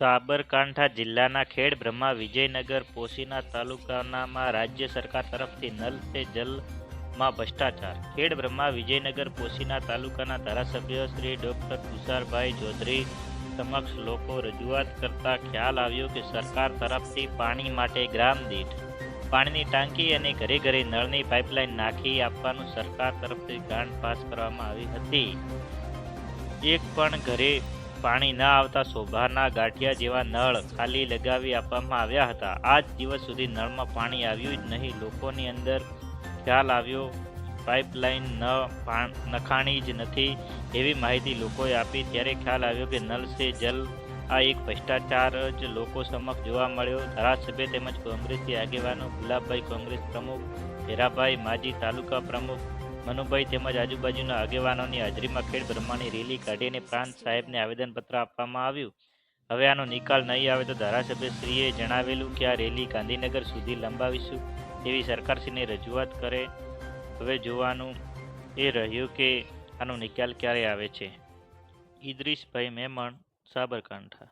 સાબરકાંઠા જિલ્લાના ખેડ બ્રહ્મા વિજયનગર પોશીના તાલુકાનામાં રાજ્ય સરકાર તરફથી નલ સે જલમાં ભ્રષ્ટાચાર. ખેડ બ્રહ્મા વિજયનગર પોશીના તાલુકાના ધારાસભ્ય શ્રી ડૉક્ટર તુષારભાઈ ચૌધરી સમક્ષ લોકો રજૂઆત કરતા ખ્યાલ આવ્યો કે સરકાર તરફથી પાણી માટે ગ્રામ દીઠ પાણીની ટાંકી અને ઘરે ઘરે નળની પાઇપલાઇન નાખી આપવાનું સરકાર તરફથી ગ્રાન્ટ પાસ કરવામાં આવી હતી. એક પણ ઘરે પાણી ન આવતા શોભાના ગાંઠિયા જેવા નળ ખાલી લગાવી આપવામાં આવ્યા હતા. આજ દિવસ સુધી નળમાં પાણી આવ્યું જ નહીં. લોકોની અંદર ખ્યાલ આવ્યો. પાઇપલાઇન ન નખાણી જ નથી એવી માહિતી લોકોએ આપી. ત્યારે ખ્યાલ આવ્યો કે નલ સે જલ આ એક ભ્રષ્ટાચાર જ લોકો સમક્ષ જોવા મળ્યો. ધારાસભ્ય તેમજ કોંગ્રેસી આગેવાનો ગુલાબભાઈ કોંગ્રેસ પ્રમુખ, હેરાભાઈ માજી તાલુકા પ્રમુખ મનુભાઈ તેમજ આજુબાજુના આગેવાનોની હાજરીમાં ખેડ બ્રહ્માની રેલી કાઢીને પ્રાંત સાહેબને આવેદનપત્ર આપવામાં આવ્યું. હવે આનો નિકાલ નહીં આવે તો ધારાસભ્યશ્રીએ જણાવેલું કે આ રેલી ગાંધીનગર સુધી લંબાવીશું તેવી સરકારશ્રીને રજૂઆત કરે હવે જોવાનું એ રહ્યું કે આનો નિકાલ ક્યારે આવે છે. ઇદ્રીશભાઈ મેમણ, સાબરકાંઠા.